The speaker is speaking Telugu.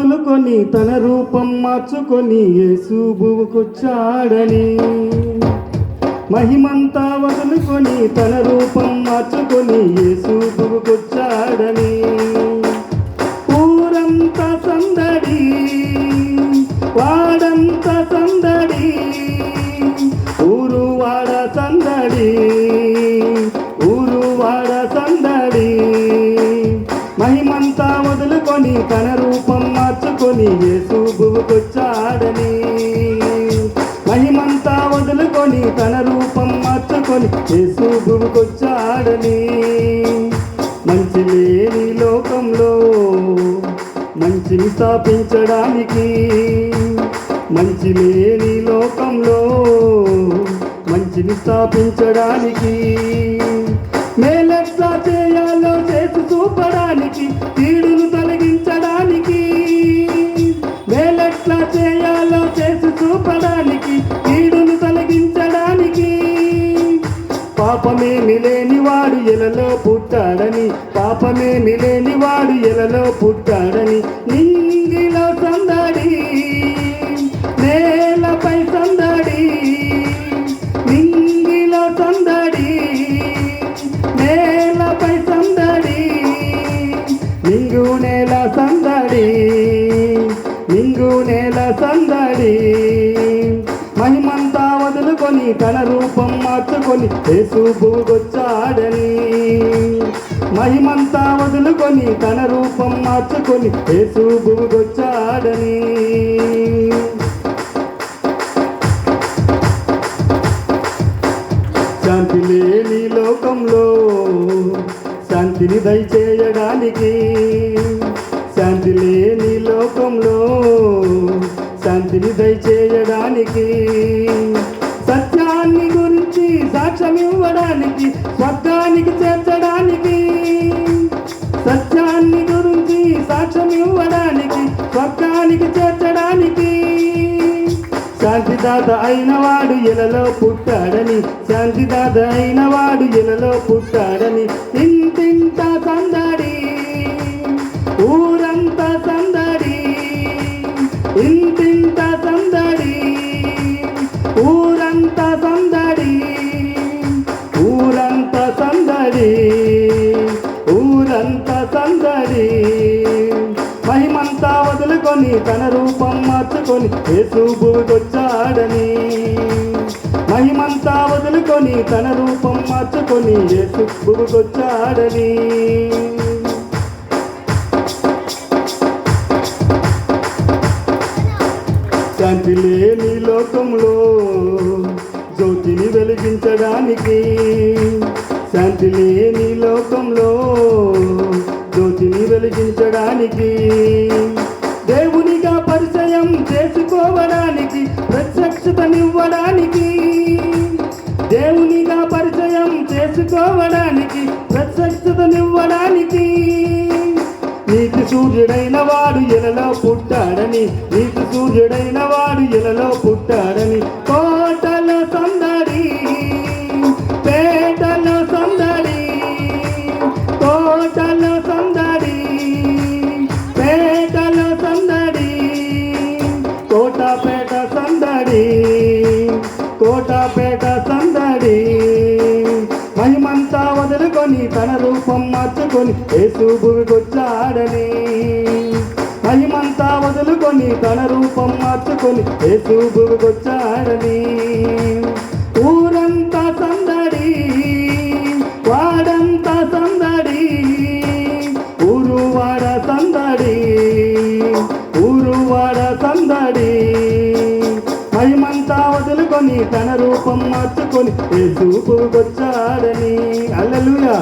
వదులుకొని తన రూపం మార్చుకొని యేసు భూమికొచ్చాడని. మహిమంతా వదులుకొని తన రూపం మార్చుకొని యేసు భూమికొచ్చాడని. ఊరంతా సందడి వాడంతా సందడి ఊరు వాడ సందడి ఊరు వాడ సందడి. మహిమంతా వదులుకొని తన రూపం మార్చుకొని యేసు భూమికొచ్చాడని మహిమంతా వదులుకొని తన రూపం మార్చుకొని యేసు భూమికొచ్చాడని మంచి లేని లోకంలో మంచిని స్థాపించడానికి మంచి లేని లోకంలో మంచిని స్థాపించడానికి మేలెట్లా చేయాలో చేసి చూపడానికి పాపమే నిలేని వాడు ఎలలో పుట్టాడని పాపమే నిలేని వాడు ఎలలో పుట్టాడని. నింగిలో సందడి నేలపై సందడి నింగిలో సందడి నేలపై సందడి నింగు నేల సందడి నింగు నేల సందడి. మహిమంతా వదులుకొని తన రూపం మార్చుకొని యేసు భూగొచ్చాడని. మహిమంతా వదులుకొని తన రూపం మార్చుకొని యేసు భూగొచ్చాడని. శాంతి లేని లోకంలో శాంతిని దయచేయడానికి గురించి ఇవ్వడానికి స్వర్గానికి చేర్చడానికి సత్యాన్ని గురించి సాక్ష్యం ఇవ్వడానికి స్వర్గానికి చేర్చడానికి. శాంతిదాత అయిన వాడు ఎలలో పుట్టాడని శాంతిదాత అయిన వాడు పుట్టాడని ఇంతింత సందడి ఊరంతా సందడి ఇన్ తన రూపం మార్చుకొని యేసు భూమికొచ్చాడని మహిమంతా వదులుకొని తన రూపం మార్చుకొని యేసు భూమికొచ్చాడని శాంతి లేని లోకంలో జ్యోతిని వెలిగించడానికి. శాంతి లేని లోకంలో జ్యోతిని వెలిగించడానికి. ప్రత్యక్షతనివ్వడానికి దేవునిగా పరిచయం చేసుకోవడానికి ప్రత్యక్షతనివ్వడానికి. నీకు సూర్యుడైన వాడు ఎలలో పుట్టాడని నీకు సూర్యుడైన వాడు ఎలలో పుట్టాడని కోటపేట సందడి. మహిమంతా వదులుకొని తన రూపం మార్చుకొని యేసు భూమికొచ్చాడని. మహిమంతా వదులుకొని తన రూపం మార్చుకొని యేసు భూమికొచ్చాడని. మహిమంతా వదులుకొని తన రూపం మార్చుకొని యేసు భూమికొచ్చాడని అల్లలుయా.